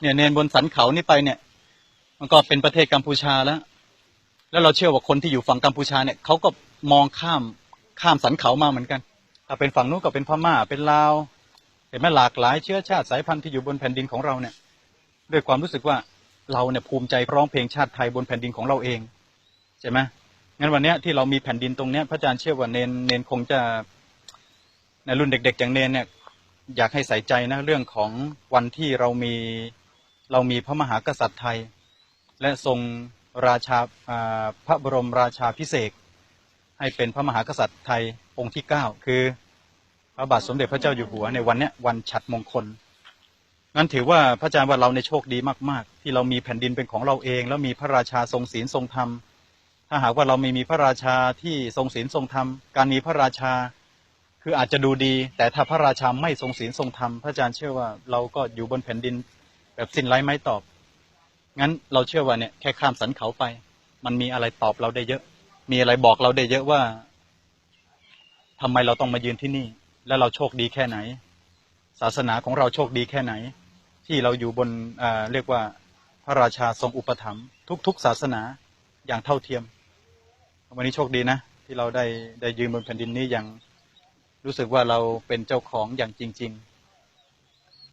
เนี่ยเนนบนสันเขานี่ไปเนี่ย มันก็เป็นประเทศกัมพูชาแล้ว แล้วเราเชื่อว่าคนที่อยู่ฝั่งกัมพูชาเนี่ยเขาก็มองข้ามข้ามสันเขามาเหมือนกันถ้าเป็นฝั่งนู้นก็เป็นพม่าเป็นลาวเห็นไหมหลากหลายเชื้อชาติสายพันธุ์ที่อยู่บนแผ่นดินของเราเนี่ยด้วยความรู้สึกว่าเราเนี่ยภูมิใจร้องเพลงชาติไทยบนแผ่นดินของเราเองใช่ไหมงั้นวันเนี้ยที่เรามีแผ่นดินตรงเนี้ยพระอาจารย์เชื่อว่าเนนเนนคงจะในรุ่นเด็ก ๆ อย่างเนนเนี่ยอยากให้ใส่ใจนะเรื่องของวันที่เรามี เรามีพระมหากษัตริย์ไทย และทรงราชาพระบรมราชาพิเศษให้เป็นพระมหากษัตริย์ไทยองค์ที่เก้าคือพระบาทสมเด็จพระเจ้าอยู่หัวในวันเนี้ยวันฉัดมงคลงั้นถือว่าพระอาจารย์ว่าเราในโชคดีมาก ๆ ที่เรามีแผ่นดินเป็นของเราเอง แล้วมีพระราชาทรงศีลทรงธรรม ถ้าหากว่าเราไม่มีพระราชาที่ทรงศีลทรงธรรม การมีพระราชาคืออาจจะดูดี แต่ถ้าพระราชาไม่ทรงศีลทรงธรรมพระอาจารย์เชื่อว่าเราก็อยู่บนแผ่นดิน แบบสิ้นไร้ไม้ตอบ งั้นเราเชื่อว่าเนี่ยแค่ข้ามสันเขาไป มันมีอะไรตอบเราได้เยอะ มีอะไรบอกเราได้เยอะว่าทำไมเราต้องมายืนที่นี่ และเราโชคดีแค่ไหน ศาสนาของเราโชคดีแค่ไหน ที่เราอยู่บนเรียกว่าพระราชาทรงอุปถัมภ์ทุก ๆ ศาสนาอย่างเท่าเทียม วันนี้โชคดีนะ ที่เราได้ได้ยืนบนแผ่นดินนี้อย่างรู้สึกว่าเราเป็นเจ้าของอย่างจริง ๆ